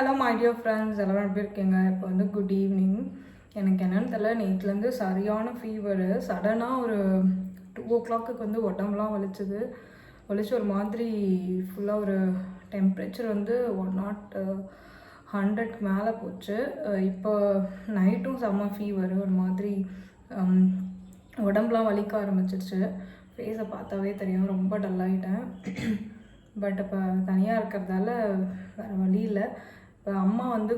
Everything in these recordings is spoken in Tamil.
ஹலோ மை டியர் ஃப்ரெண்ட்ஸ் எல்லாரும் எப்படி இருக்கீங்க? இப்போ வந்து குட் ஈவினிங் எனக்கு என்னன்னு தெரியல. நேற்றுலேருந்து சரியான ஃபீவரு சடனாக ஒரு டூ ஓ கிளாக்குக்கு வந்து உடம்புலாம் வலிச்சுது. வலிச்சு ஒரு மாதிரி ஃபுல்லாக ஒரு டெம்ப்ரேச்சர் வந்து ஒன் நாட் ஹண்ட்ரட்க்கு மேலே போச்சு. Uh, இப்போ நைட்டும் செம்ம ஃபீவர் ஒரு மாதிரி um, உடம்புலாம் வலிக்க ஆரம்பிச்சிருச்சு. ஃபேஸை பார்த்தாவே தெரியும். ரொம்ப டல்லாகிட்டேன் பட் இப்போ தனியாக இருக்கிறதால வேறு வழி இல்லை. அம்மா வந்து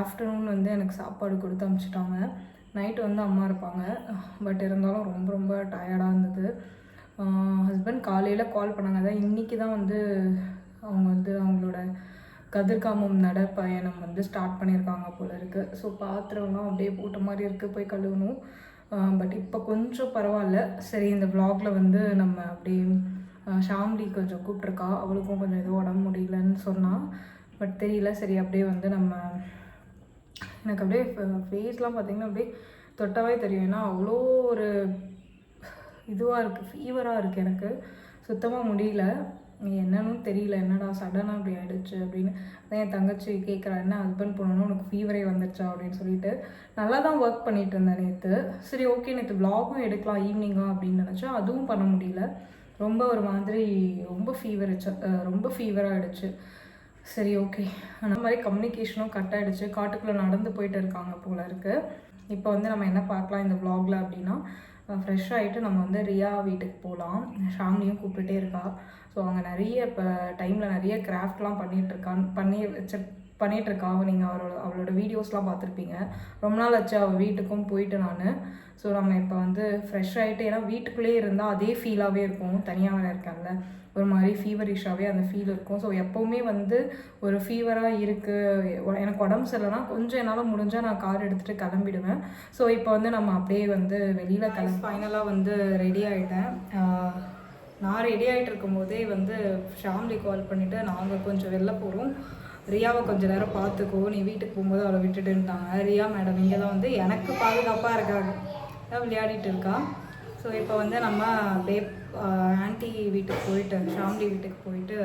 ஆஃப்டர்நூன் வந்து எனக்கு சாப்பாடு கொடுத்து அனுப்பிச்சிட்டாங்க. நைட்டு வந்து அம்மா இருப்பாங்க. பட் இருந்தாலும் ரொம்ப ரொம்ப டயர்டாக இருந்தது. ஹஸ்பண்ட் காலையில் கால் பண்ணாங்க. அதான் இன்றைக்கி தான் வந்து அவங்க வந்து அவங்களோட கதிர்காமம் நடைப்பயணம் வந்து ஸ்டார்ட் பண்ணியிருக்காங்க போல இருக்குது ஸோ பாத்திரம்லாம் அப்படியே போட்ட மாதிரி இருக்குது போய் கழுவணும். பட் இப்போ கொஞ்சம் பரவாயில்ல. சரி இந்த ப்ளாகில் வந்து நம்ம அப்படியே ஆஹ் ஷாம்லி கொஞ்சம் கூப்பிட்ருக்கா அவளுக்கும் கொஞ்சம் ஏதோ உடம்பு முடியலன்னு சொன்னால் பட் தெரியல. சரி அப்படியே வந்து நம்ம எனக்கு அப்படியே ஃபேஸ்லாம் பார்த்தீங்கன்னா அப்படியே தொட்டாவே தெரியும். ஏன்னா அவ்வளோ ஒரு இதுவாக இருக்குது ஃபீவராக இருக்குது எனக்கு. சுத்தமாக முடியல. என்னன்னு தெரியல. என்னடா சடனாக அப்படி ஆகிடுச்சு அப்படின்னு. அதான் என் தங்கச்சி கேட்குறா என்ன ஹஸ்பண்ட் போனோன்னு உனக்கு ஃபீவரே வந்துருச்சா? அப்படின்னு சொல்லிட்டு. நல்லா தான் ஒர்க் பண்ணிட்டு இருந்தேன் நேற்று சரி ஓகே நேற்று vlogகும் எடுக்கலாம் ஈவினிங்கா அப்படின்னு நினச்சா அதுவும் பண்ண முடியல. ரொம்ப ஒரு மாதிரி ரொம்ப ஃபீவர் ரொம்ப ஃபீவராக ஆகிடுச்சு சரி ஓகே அந்த மாதிரி கம்யூனிகேஷனும் கட் ஆகிடுச்சு காட்டுக்குள்ளே நடந்து போயிட்டு இருக்காங்க போல இருக்குது இப்போ வந்து நம்ம என்ன பார்க்கலாம் இந்த வ்ளாகில் அப்படின்னா ஃப்ரெஷ் ஆகிட்டு நம்ம வந்து ரியா வீட்டுக்கு போகலாம் ஷாம்லியும் கூப்பிட்டுட்டே இருக்கா. ஸோ அவங்க நிறைய இப்போ டைமில் நிறைய கிராஃப்ட்லாம் பண்ணிட்டு பண்ணி வச்சு பண்ணிட்டு நீங்கள் அவரோட அவளோட வீடியோஸ்லாம் பார்த்துருப்பீங்க. ரொம்ப நாள் ஆச்சு அவள் வீட்டுக்கும் போயிட்டு நான். ஸோ நம்ம இப்போ வந்து ஃப்ரெஷ் ஆகிட்டு ஏன்னா வீட்டுக்குள்ளேயே இருந்தால் அதே ஃபீலாகவே இருக்கும். தனியாக வேறு இருக்கேன்ல ஒரு மாதிரி ஃபீவரிஷாகவே அந்த ஃபீல் இருக்கும். ஸோ எப்போவுமே வந்து ஒரு ஃபீவராக இருக்குது எனக்கு உடம்பு சரியில்லைனா கொஞ்சம் என்னால் முடிஞ்சால் நான் கார் எடுத்துகிட்டு கிளம்பிடுவேன். ஸோ இப்போ வந்து நம்ம அப்படியே வந்து வெளியில் கிளம்பி ஃபைனலாக வந்து ரெடி ஆகிட்டேன் நான் ரெடி ஆகிட்டு இருக்கும்போதே வந்து ஷாம்லி கால் பண்ணிவிட்டு நாங்கள் கொஞ்சம் வெளில போகிறோம் ரியாவை கொஞ்ச நேரம் பார்த்துக்கோ. நீ வீட்டுக்கு போகும்போது அவளை விட்டுட்டுன்ட்டாங்க ரியா மேடம் இங்கே தான் வந்து எனக்கு பாதுகாப்பாக இருக்காங்க. தான் விளையாடிட்டு இருக்கா? ஸோ இப்போ வந்து நம்ம அப்படியே ஆன்ட்டி வீட்டுக்கு போயிட்டு ஷாம்லி வீட்டுக்கு போயிட்டு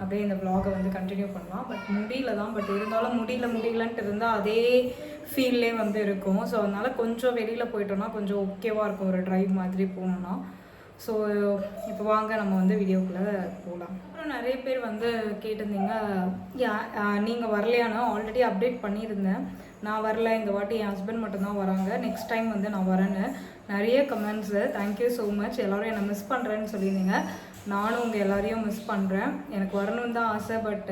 அப்படியே இந்த ப்ளாகை வந்து கண்டினியூ பண்ணலாம். பட் முடியல தான். பட் இருந்தாலும் முடியல முடியலன்ட்டு இருந்தால் அதே ஃபீல்லே வந்து இருக்கும். ஸோ அதனால் கொஞ்சம் வெளியில் போயிட்டோம்னா கொஞ்சம் ஓகேவாக இருக்கும். ஒரு ட்ரைவ் மாதிரி போகணுன்னா ஸோ இப்போ வாங்க நம்ம வந்து வீடியோக்குள்ளே போகலாம் அப்புறம் நிறைய பேர் வந்து கேட்டிருந்தீங்க யா நீங்கள் வரலையானா ஆல்ரெடி அப்டேட் பண்ணியிருந்தேன். நான் வரல. இந்த வாட்டி என் ஹஸ்பண்ட் மட்டும்தான் வராங்க. நெக்ஸ்ட் டைம் வந்து நான் வரேன்னு. நிறைய கமெண்ட்ஸு தேங்க்யூ ஸோ மச் எல்லோரும் என்னை மிஸ் பண்ணுறேன்னு சொல்லியிருந்தீங்க. நானும் உங்கள் எல்லாரையும் மிஸ் பண்ணுறேன் எனக்கு வரணும்னு தான் ஆசை but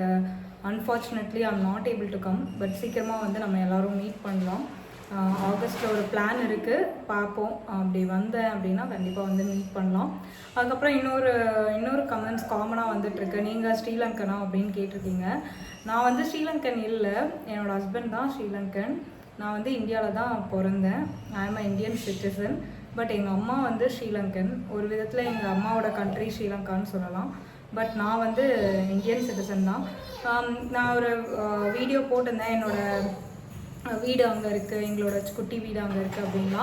unfortunately I'm not able to come but சீக்கிரமாக வந்து நம்ம எல்லோரும் மீட் பண்ணலாம். ஆகஸ்ட்டில் ஒரு பிளான் இருக்குது பார்ப்போம். அப்படி வந்தேன் அப்படின்னா கண்டிப்பாக வந்து மீட் பண்ணலாம். அதுக்கப்புறம் இன்னொரு இன்னொரு கமெண்ட்ஸ் காமனாக வந்துட்டுருக்கு. நீங்கள் ஸ்ரீலங்கனா அப்படின்னு கேட்டிருக்கீங்க. நான் வந்து ஸ்ரீலங்கன் இல்லை. என்னோடய ஹஸ்பண்ட் தான் ஸ்ரீலங்கன். நான் வந்து இந்தியாவில் தான் பிறந்தேன். I am Indian citizen but எங்கள் அம்மா வந்து ஸ்ரீலங்கன். ஒரு விதத்தில் எங்கள் அம்மாவோட கண்ட்ரி ஸ்ரீலங்கான்னு சொல்லலாம். பட் நான் வந்து இந்தியன் சிட்டிசன் தான். நான் ஒரு வீடியோ போட்டிருந்தேன். என்னோடய வீடு அங்கே இருக்குது எங்களோட குட்டி வீடு அங்கே இருக்குது அப்படின்னா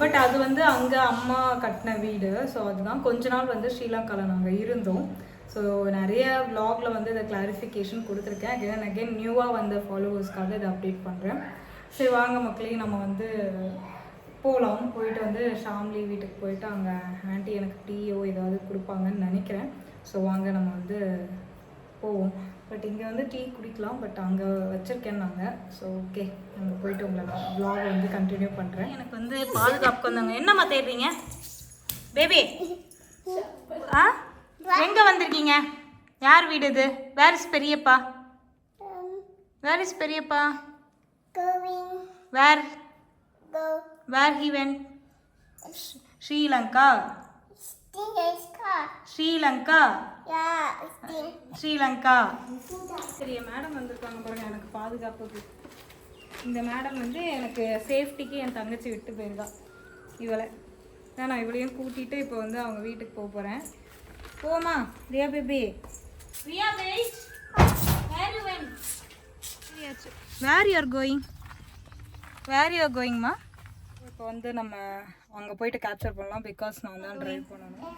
பட் அது வந்து அங்கே அம்மா கட்டின வீடு. ஸோ அதுதான். கொஞ்ச நாள் வந்து ஸ்ரீலங்காவில் நாங்கள் இருந்தோம். ஸோ நிறைய vlogல வந்து இதை கிளாரிஃபிகேஷன் கொடுத்துருக்கேன். அகைன் அகைன் நியூவாக வந்த ஃபாலோவர்ஸ்க்காக இதை அப்டேட் பண்ணுறேன் சரி வாங்க மக்களே நம்ம வந்து போகலாம் போயிட்டு வந்து ஷாம்லி வீட்டுக்கு போயிட்டு அங்கே ஆண்டி எனக்கு டீயோ ஏதாவது கொடுப்பாங்கன்னு நினைக்கிறேன். ஸோ வாங்க நம்ம வந்து போவோம். பட் இங்கே வந்து டீ குடிக்கலாம் பட் அங்கே வச்சுருக்கேன் நாங்கள் ஸோ ஓகே அங்கே போயிட்டு உங்களை நான் வந்து கண்டினியூ பண்ணுறேன் எனக்கு வந்து பாதுகாப்புக்கு வந்தாங்க. என்னம்மா தேடுறீங்க? பேபி ஆ? எங்கே வந்திருக்கீங்க? யார் வீடு இது? வேர் இஸ் பெரியப்பா? வேர் இஸ் பெரியப்பா? Where where he went Sri Lanka Sri Lanka. Sri Lanka? சரி மேடம் வந்திருக்காங்க பாருங்க. எனக்கு பாதுகாப்புக்கு. இந்த மேடம் வந்து எனக்கு சேஃப்டிக்கு என் தங்கச்சி விட்டு போயிருக்கா. இவளை. தான் நான் இவளையும் கூட்டிட்டு இப்போ வந்து அவங்க வீட்டுக்கு போக போகிறேன் போமா Riya baby. Riya wait where you went where you are going where you are கோயிங்மா இப்போ வந்து நம்ம அங்கே போயிட்டு கேப்சர் பண்ணலாம் பிகாஸ் நான் தான் ட்ரைவ் பண்ணணும்.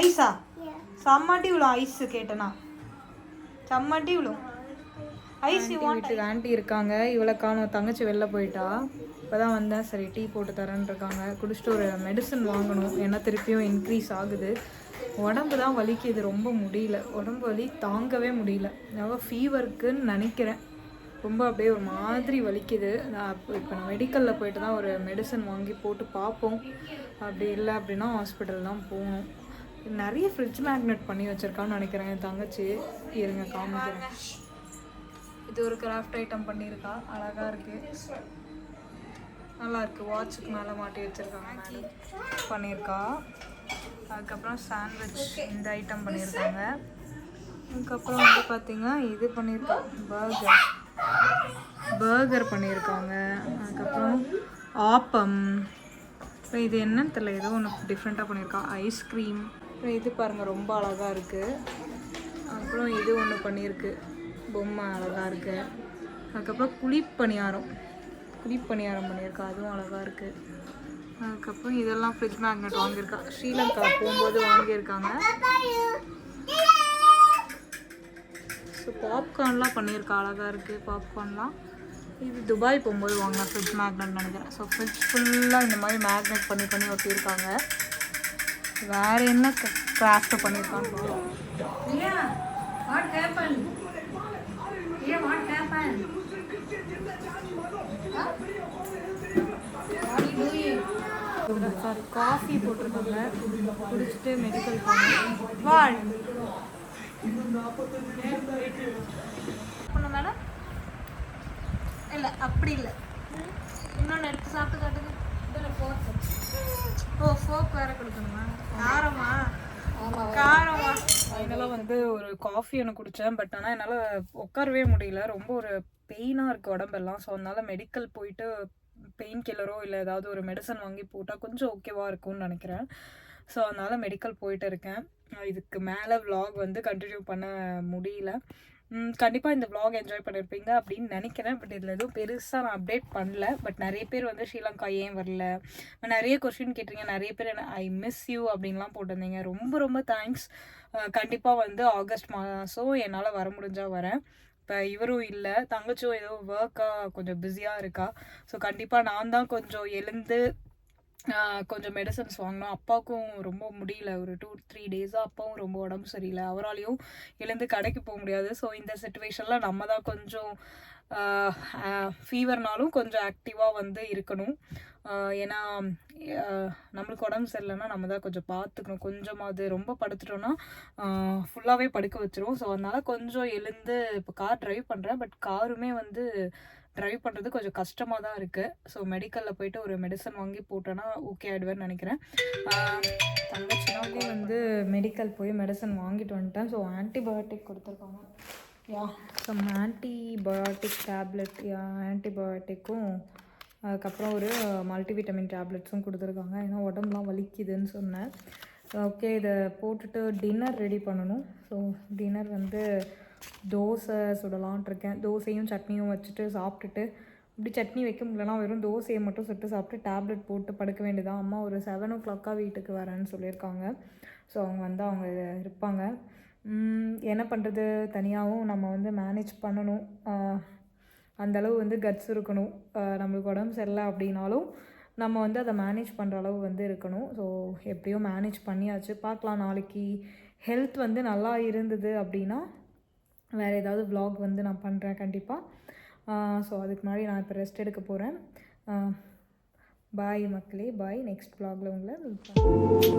ஐஸா. செம்மாட்டி இவ்வளோ ஐஸ் கேட்டனா. சம்மட்டி விழும். ஐஸ் வீட்டுக்கு ஆண்டி இருக்காங்க. இவளை காணும். தங்கச்சி வெளில போயிட்டா. இப்போ தான் வந்தேன். சரி டீ போட்டு தரேன்னு இருக்காங்க. குடிச்சிட்டு ஒரு மெடிசன் வாங்கணும். ஏன்னா திருப்பியும் இன்க்ரீஸ் ஆகுது. உடம்பு தான் வலிக்குது. ரொம்ப முடியல. உடம்பு வலி தாங்கவே முடியல. அதாவது ஃபீவருக்குன்னு நினைக்கிறேன். ரொம்ப அப்படியே ஒரு மாதிரி வலிக்குது. நான் இப்போ நான் மெடிக்கலில் போயிட்டு தான் ஒரு மெடிசன் வாங்கி போட்டு பார்ப்போம். அப்படி இல்லை அப்படின்னா ஹாஸ்பிட்டல் தான் போகணும். நிறைய ஃப்ரிட்ஜ் மேக்னெட் பண்ணி வச்சுருக்கான்னு நினைக்கிறேன். என் தங்கச்சி இருங்க காமிக்கிறேன். இது ஒரு கிராஃப்ட் ஐட்டம் பண்ணியிருக்கா. அழகாக இருக்குது நல்லா இருக்குது வாட்சுக்கு மேலே மாட்டி வச்சிருக்காங்க மேடம். பண்ணியிருக்கா. அதுக்கப்புறம் சாண்ட்விச் இந்த ஐட்டம் பண்ணியிருக்காங்க. அதுக்கப்புறம் வந்து பார்த்திங்கன்னா இது பண்ணியிருக்கோம் பர்கர் பர்கர் பண்ணியிருக்காங்க. அதுக்கப்புறம் ஆப்பம். இப்போ இது என்னன்னு தெரியல ஏதோ ஒன்று டிஃப்ரெண்ட்டாக பண்ணியிருக்கா. ஐஸ்கிரீம் அப்புறம் இது பாருங்கள் ரொம்ப அழகாக இருக்குது அப்புறம் இது ஒன்று பண்ணியிருக்கு. பொம்மை அழகாக இருக்குது அதுக்கப்புறம் குழிப்பணியாரம் குழிப்பணியாரம் பண்ணியிருக்கா அதுவும் அழகாக இருக்குது அதுக்கப்புறம் இதெல்லாம் ஃப்ரிட்ஜ் மேக்னெட் வாங்கியிருக்கா. ஸ்ரீலங்கா போகும்போது வாங்கியிருக்காங்க. ஸோ பாப்கார்ன்லாம் பண்ணியிருக்கா அழகாக இருக்குது பாப்கார்ன்லாம் இது துபாய் போகும்போது வாங்கினா ஃப்ரிட்ஜ் மேக்னெட் நினைக்கிறேன். ஸோ ஃப்ரிட்ஜ் ஃபுல்லாக இந்த மாதிரி மேக்னெட் பண்ணி பண்ணி ஒட்டியிருக்காங்க. வேறு என்ன கிராஃப்ட் பண்ணியிருக்கான்னு பார்க்கலாம் சாரி காஃபி போட்டிருக்காங்க. குடிச்சிட்டு மெடிக்கல் போகணும் வாழ் பண்ண மேடம்? இல்லை அப்படி இல்லை. இன்னொன்று எடுத்து சாப்பிட்டு காட்டுங்க. ஓ ஃபோக் வேற கொடுக்கணுமா? காரமா? காரமா? ஃபைனலாக வந்து ஒரு காஃபி ஒன்று குடித்தேன் பட் ஆனால் என்னால் உட்காரவே முடியல. ரொம்ப ஒரு பெயினாக இருக்குது உடம்பெல்லாம். ஸோ அதனால மெடிக்கல் போயிட்டு பெயின் கில்லரோ இல்லை ஏதாவது ஒரு மெடிசன் வாங்கி போட்டால் கொஞ்சம் ஓகேவாக இருக்கும்னு நினைக்கிறேன். ஸோ அதனால் மெடிக்கல் போயிட்டு இருக்கேன். இதுக்கு மேலே வ்ளாக் வந்து கண்டினியூ பண்ண முடியல. கண்டிப்பாக இந்த வ்ளாக் என்ஜாய் பண்ணியிருப்பீங்க அப்படின்னு நினைக்கிறேன். பட் இதில் எதுவும் பெருசாக நான் அப்டேட் பண்ணல. பட் நிறைய பேர் வந்து ஸ்ரீலங்கா ஏன் வரல? நிறைய கொஸ்டின் கேட்டிருங்க. நிறைய பேர் என்ன ஐ மிஸ் யூ அப்படின்லாம் போட்டிருந்தீங்க. ரொம்ப ரொம்ப தேங்க்ஸ் கண்டிப்பாக வந்து ஆகஸ்ட் மாதம் என்னால் வர முடிஞ்சால் வரேன். இப்போ இவரும் இல்லை தங்கச்சும் ஏதோ ஒர்க்காக கொஞ்சம் பிஸியாக இருக்கா. ஸோ கண்டிப்பாக நான் தான் கொஞ்சம் எழுந்து கொஞ்சம் மெடிசன்ஸ் வாங்கினோம் அப்பாவுக்கும் ரொம்ப முடியல. ஒரு டூ த்ரீ டேஸாக அப்பாவும் ரொம்ப உடம்பு சரியில்லை. அவராலையும் எழுந்து கடைக்கு போக முடியாது. ஸோ இந்த சுச்சுவேஷனில் நம்ம தான் கொஞ்சம் ஃபீவர்னாலும் கொஞ்சம் ஆக்டிவாக வந்து இருக்கணும். ஏன்னா நம்மளுக்கு உடம்பு சரியில்லைன்னா நம்ம தான் கொஞ்சம் பார்த்துக்கணும். கொஞ்சமாவது ரொம்ப படுத்துட்டோன்னா ஃபுல்லாகவே படுக்க வச்சிரும். ஸோ அதனால் கொஞ்சம் எழுந்து இப்போ கார் டிரைவ் பண்ணுறேன் பட் காருமே வந்து ட்ரைவ் பண்ணுறது கொஞ்சம் கஷ்டமாக தான் இருக்குது ஸோ மெடிக்கலில் போயிட்டு ஒரு மெடிசன் வாங்கி போட்டேன்னா ஓகே ஆகிடுவேன்னு நினைக்கிறேன். தங்கச்சினாலே வந்து மெடிக்கல் போய் மெடிசன் வாங்கிட்டு வந்துட்டேன். ஸோ ஆன்டிபயோட்டிக் கொடுத்துருக்காங்க. Yeah some antibiotic tablet yeah ஆன்டிபயோட்டிக்கும் அதுக்கப்புறம் ஒரு மல்டிவிட்டமின் டேப்லெட்ஸும் கொடுத்துருக்காங்க. ஏன்னா உடம்புலாம் வலிக்குதுன்னு சொன்னேன். ஓகே இதை போட்டுட்டு டின்னர் ரெடி பண்ணணும். ஸோ டின்னர் வந்து தோசை சுடலான்ட்ருக்கேன் தோசையும் சட்னியும் வச்சுட்டு சாப்பிட்டுட்டு இப்படி சட்னி வைக்க முடியலனா வெறும் தோசையை மட்டும் சுட்டு சாப்பிட்டு டேப்லெட் போட்டு படுக்க வேண்டியதான் அம்மா ஒரு செவன் ஓ கிளாக்காக வீட்டுக்கு வரேன்னு சொல்லியிருக்காங்க. ஸோ அவங்க வந்து அவங்க இருப்பாங்க. என்ன பண்ணுறது தனியாகவும் நம்ம வந்து மேனேஜ் பண்ணணும். அந்தளவு அந்த அளவு வந்து கட்ஸ் இருக்கணும். நம்மளுக்கு உடம்பு சரியில்லை அப்படின்னாலும் நம்ம வந்து அதை மேனேஜ் பண்ணுற அளவு வந்து இருக்கணும். ஸோ எப்படியோ மேனேஜ் பண்ணியாச்சு. பார்க்கலாம் நாளைக்கு ஹெல்த் வந்து நல்லா இருந்தது அப்படின்னா வேறு ஏதாவது வ்ளாக் வந்து நான் பண்ணுறேன் கண்டிப்பாக ஸோ அதுக்கு முன்னாடி நான் இப்போ ரெஸ்ட் எடுக்க போகிறேன் பாய் மக்களே பாய் நெக்ஸ்ட் வ்ளாகில் உங்களை மீட் பண்ணுறேன்